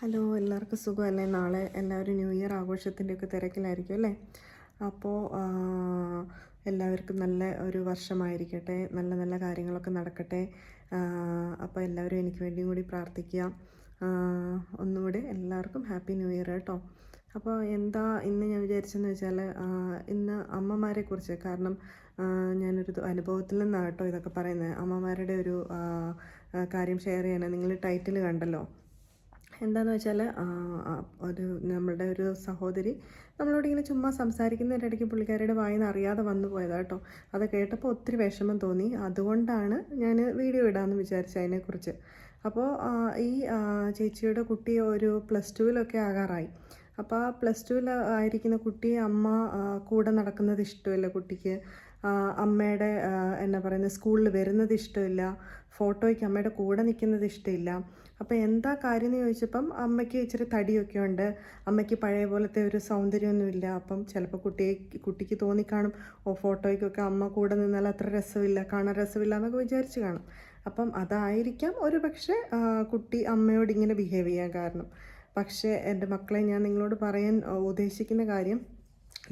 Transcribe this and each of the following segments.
Hello എല്ലാവർക്കും സുഖമല്ലേ? നാളെ എല്ലാവരും ന്യൂ ഇയർ ആഘോഷത്തിന്റെയൊക്കെ തിരക്കിലായിരിക്കും അല്ലേ? അപ്പോൾ എല്ലാവർക്കും നല്ല ഒരു വർഷമായിരിക്കട്ടെ. നല്ല നല്ല കാര്യങ്ങളൊക്കെ നടക്കട്ടെ. അപ്പോൾ എല്ലാവരും എനിക്ക് വേണ്ടിയും കൂടി പ്രാർത്ഥിക്കുക. ഒന്നുകൂടി എല്ലാവർക്കും ഹാപ്പി ന്യൂ ഇയർ കേട്ടോ. അപ്പോൾ എന്താ ഇന്ന് ഞാൻ വിചാരിച്ചെന്ന് വെച്ചാൽ ഇന്ന് അമ്മമാരെ കുറിച്ച് കാരണം ഞാനൊരു അനുഭവത്തിൽ നിന്നാണ് കേട്ടോ ഇതൊക്കെ പറയുന്നത്. അമ്മമാരുടെ ഒരു കാര്യം ഷെയർ ചെയ്യാനാണ്. നിങ്ങൾ ടൈറ്റിൽ കണ്ടല്ലോ. എന്താന്ന് വെച്ചാൽ ഒരു നമ്മളുടെ ഒരു സഹോദരി നമ്മളോട് ഇങ്ങനെ ചുമ്മാ സംസാരിക്കുന്നതിന്റെ ഇടയ്ക്ക് പുള്ളിക്കാരിയുടെ അറിയാതെ വന്നു പോയതാ കേട്ടോ. അത് കേട്ടപ്പോൾ ഒത്തിരി വിഷമം തോന്നി. അതുകൊണ്ടാണ് ഞാൻ വീഡിയോ ഇടാമെന്ന് വിചാരിച്ചത് അതിനെക്കുറിച്ച്. അപ്പോൾ ഈ ചേച്ചിയുടെ കുട്ടി ഒരു പ്ലസ് ടുവിലൊക്കെ ആകാറായി. അപ്പോൾ ആ പ്ലസ് ടുവിൽ ആയിരിക്കുന്ന കുട്ടി അമ്മ കൂടെ നടക്കുന്നത് ഇഷ്ടമില്ല കുട്ടിക്ക്. അമ്മയുടെ എന്നാ പറയുന്നത് സ്കൂളിൽ വരുന്നത് ഇഷ്ടമില്ല. ഫോട്ടോയ്ക്ക് അമ്മയുടെ കൂടെ നിൽക്കുന്നത് ഇഷ്ടമില്ല. അപ്പോൾ എന്താ കാര്യം എന്ന് ചോദിച്ചപ്പം അമ്മയ്ക്ക് ഇച്ചിരി തടിയൊക്കെ ഉണ്ട്. അമ്മയ്ക്ക് പഴയ പോലത്തെ ഒരു സൗന്ദര്യമൊന്നുമില്ല. അപ്പം ചിലപ്പോൾ കുട്ടിയെ കുട്ടിക്ക് തോന്നിക്കാണും. ഓ ഫോട്ടോയ്ക്കൊക്കെ അമ്മ കൂടെ നിന്നാൽ അത്ര രസമില്ല കാണാൻ രസമില്ല എന്നൊക്കെ വിചാരിച്ച് കാണും. അപ്പം അതായിരിക്കാം ഒരു പക്ഷേ കുട്ടി അമ്മയോട് ഇങ്ങനെ ബിഹേവ് ചെയ്യാൻ കാരണം. പക്ഷേ എന്റെ മക്കളെ ഞാൻ നിങ്ങളോട് പറയാൻ ഉദ്ദേശിക്കുന്ന കാര്യം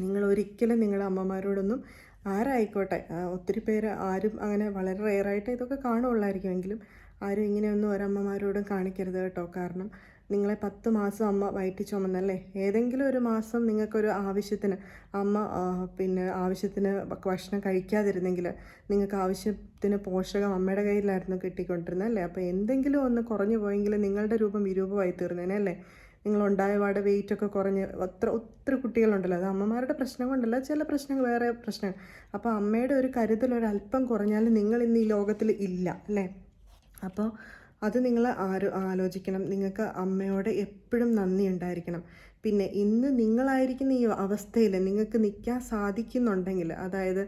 നിങ്ങൾ ഒരിക്കലും നിങ്ങളുടെ അമ്മമാരോടൊന്നും ആരായിക്കോട്ടെ. ഒത്തിരി പേര് ആരും അങ്ങനെ വളരെ റെയറായിട്ട് ഇതൊക്കെ കാണുള്ളായിരിക്കുമെങ്കിലും ആരും ഇങ്ങനെയൊന്നും ഒരമ്മമാരോടും കാണിക്കരുത് കേട്ടോ. കാരണം നിങ്ങളെ പത്ത് മാസം അമ്മ വയറ്റി ചുമന്നല്ലേ? ഏതെങ്കിലും ഒരു മാസം നിങ്ങൾക്കൊരു ആവശ്യത്തിന് അമ്മ പിന്നെ ആവശ്യത്തിന് ഭക്ഷണം കഴിക്കാതിരുന്നെങ്കിൽ നിങ്ങൾക്ക് ആവശ്യത്തിന് പോഷകം അമ്മയുടെ കയ്യിലായിരുന്നു കിട്ടിക്കൊണ്ടിരുന്നത് അല്ലേ? അപ്പോൾ എന്തെങ്കിലും ഒന്ന് കുറഞ്ഞു പോയെങ്കിൽ നിങ്ങളുടെ രൂപം വിരൂപമായി തീർന്നേനെ അല്ലേ? നിങ്ങളുണ്ടായ പാടെ വെയിറ്റൊക്കെ കുറഞ്ഞ് അത്ര ഒത്തിരി കുട്ടികളുണ്ടല്ലോ. അത് അമ്മമാരുടെ പ്രശ്നം കൊണ്ടല്ല ചില പ്രശ്നങ്ങൾ വേറെ പ്രശ്നങ്ങൾ. അപ്പോൾ അമ്മയുടെ ഒരു കരുതൽ ഒരല്പം കുറഞ്ഞാൽ നിങ്ങൾ ഇന്ന് ഈ ലോകത്തിൽ ഇല്ല അല്ലേ? അപ്പോൾ അത് നിങ്ങൾ ആരോ ആലോചിക്കണം. നിങ്ങൾക്ക് അമ്മയോട് എപ്പോഴും നന്ദി ഉണ്ടായിരിക്കണം. പിന്നെ ഇന്ന് നിങ്ങളായിരിക്കുന്ന ഈ അവസ്ഥയിൽ നിങ്ങൾക്ക് നിൽക്കാൻ സാധിക്കുന്നുണ്ടെങ്കിൽ അതായത്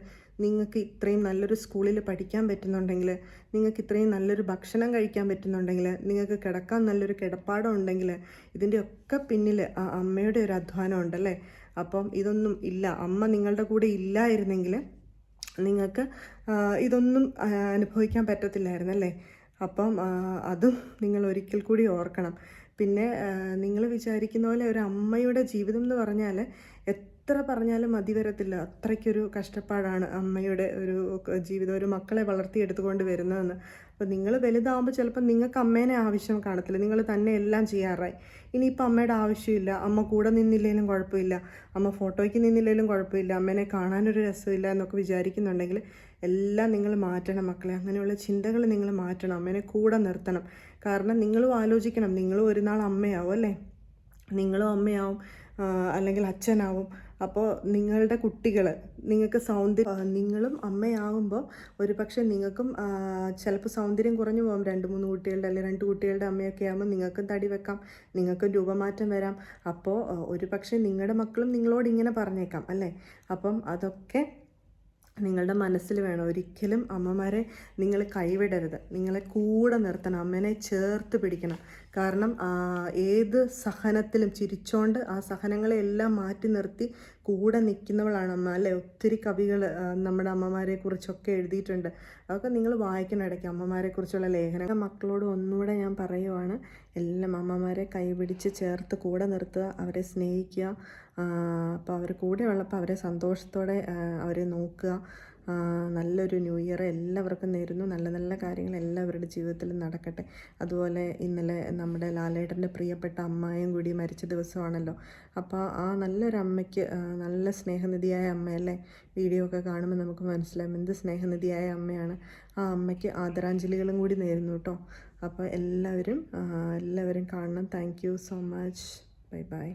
നിങ്ങൾക്ക് ഇത്രയും നല്ലൊരു സ്കൂളിൽ പഠിക്കാൻ പറ്റുന്നുണ്ടെങ്കിൽ നിങ്ങൾക്ക് ഇത്രയും നല്ലൊരു ഭക്ഷണം കഴിക്കാൻ പറ്റുന്നുണ്ടെങ്കിൽ നിങ്ങൾക്ക് കിടക്കാൻ നല്ലൊരു കിടപ്പാടം ഉണ്ടെങ്കിൽ ഇതിന്റെ ഒക്കെ പിന്നിൽ ആ അമ്മയുടെ ഒരു അധ്വാനം ഉണ്ടല്ലേ അപ്പം ഇതൊന്നും ഇല്ല. അമ്മ നിങ്ങളുടെ കൂടെ ഇല്ലായിരുന്നെങ്കിൽ നിങ്ങൾക്ക് ഇതൊന്നും അനുഭവിക്കാൻ പറ്റത്തില്ലായിരുന്നു അല്ലേ? അപ്പം അതും നിങ്ങൾ ഒരിക്കൽ കൂടി ഓർക്കണം. പിന്നെ നിങ്ങൾ വിചാരിക്കുന്ന പോലെ ഒരു അമ്മയുടെ ജീവിതം എന്ന് പറഞ്ഞാൽ എത്ര പറഞ്ഞാലും മതി വരത്തില്ല. അത്രയ്ക്കൊരു കഷ്ടപ്പാടാണ് അമ്മയുടെ ഒരു ജീവിതം ഒരു മക്കളെ വളർത്തിയെടുത്തുകൊണ്ട് വരുന്നതെന്ന്. അപ്പോൾ നിങ്ങൾ വലുതാവുമ്പോൾ ചിലപ്പോൾ നിങ്ങൾക്ക് അമ്മേനെ ആവശ്യം കാണത്തില്ല. നിങ്ങൾ തന്നെ എല്ലാം ചെയ്യാറായി. ഇനിയിപ്പോൾ അമ്മയുടെ ആവശ്യമില്ല. അമ്മ കൂടെ നിന്നില്ലെങ്കിലും കുഴപ്പമില്ല. അമ്മ ഫോട്ടോയ്ക്ക് നിന്നില്ലെങ്കിലും കുഴപ്പമില്ല. അമ്മേനെ കാണാനൊരു രസമില്ല എന്നൊക്കെ വിചാരിക്കുന്നുണ്ടെങ്കിൽ എല്ലാം നിങ്ങൾ മാറ്റണം മക്കളെ. അങ്ങനെയുള്ള ചിന്തകൾ നിങ്ങൾ മാറ്റണം. അമ്മേനെ കൂടെ നിർത്തണം. കാരണം നിങ്ങളും ആലോചിക്കണം. നിങ്ങളും ഒരു നാൾ അമ്മയാവും അല്ലേ? നിങ്ങളും അമ്മയാവും. അല്ലെങ്കിൽ അച്ഛനാവും. അപ്പോൾ നിങ്ങളുടെ കുട്ടികൾ നിങ്ങൾക്ക് സൗന്ദര്യം നിങ്ങളും അമ്മയാകുമ്പോൾ ഒരു പക്ഷേ നിങ്ങൾക്കും ചിലപ്പോൾ സൗന്ദര്യം കുറഞ്ഞു പോകും. രണ്ട് മൂന്ന് കുട്ടികളുടെ അല്ലെങ്കിൽ രണ്ട് കുട്ടികളുടെ അമ്മയൊക്കെ ആകുമ്പോൾ നിങ്ങൾക്കും തടി വെക്കാം നിങ്ങൾക്കും രൂപമാറ്റം വരാം. അപ്പോൾ ഒരു പക്ഷേ നിങ്ങളുടെ മക്കളും നിങ്ങളോട് ഇങ്ങനെ പറഞ്ഞേക്കാം അല്ലേ? അപ്പം അതൊക്കെ നിങ്ങളുടെ മനസ്സിൽ വേണം. ഒരിക്കലും അമ്മമാരെ നിങ്ങൾ കൈവിടരുത്. നിങ്ങളെ കൂടെ നിർത്തണം. അമ്മേനെ ചേർത്ത് പിടിക്കണം. കാരണം ഏത് സഹനത്തിലും ചിരിച്ചോണ്ട് ആ സഹനങ്ങളെ എല്ലാം മാറ്റി നിർത്തി കൂടെ നിൽക്കുന്നവളാണ് അമ്മ. അല്ലേ? ഒത്തിരി കവികൾ നമ്മുടെ അമ്മമാരെ കുറിച്ചൊക്കെ എഴുതിയിട്ടുണ്ട്. അതൊക്കെ നിങ്ങൾ വായിക്കണ ഇടയ്ക്ക്. അമ്മമാരെ കുറിച്ചുള്ള ലേഖനം മക്കളോട് ഒന്നുകൂടെ ഞാൻ പറയുവാണ്. എല്ലാം അമ്മമാരെ കൈപിടിച്ച് ചേർത്ത് കൂടെ നിർത്തുക അവരെ സ്നേഹിക്കുക അപ്പോൾ അവർ കൂടെ ഉള്ളപ്പോൾ അവരെ സന്തോഷത്തോടെ അവരെ നോക്കുക. നല്ലൊരു ന്യൂ ഇയർ എല്ലാവർക്കും നേരുന്നു. നല്ല നല്ല കാര്യങ്ങൾ എല്ലാവരുടെ ജീവിതത്തിലും നടക്കട്ടെ. അതുപോലെ ഇന്നലെ നമ്മുടെ ലാലേട്ടന്റെ പ്രിയപ്പെട്ട അമ്മായും കൂടി മരിച്ച ദിവസമാണല്ലോ. അപ്പോൾ ആ നല്ലൊരു അമ്മയ്ക്ക് നല്ല സ്നേഹനിധിയായ അമ്മയല്ലേ? വീഡിയോ ഒക്കെ കാണുമ്പോൾ നമുക്ക് മനസ്സിലാവും എന്ത് സ്നേഹനിധിയായ അമ്മയാണ്. ആ അമ്മയ്ക്ക് ആദരാഞ്ജലികളും കൂടി നേരുന്നു കേട്ടോ. അപ്പോൾ എല്ലാവരും എല്ലാവരും കാണണം. Thank so much. Bye bye.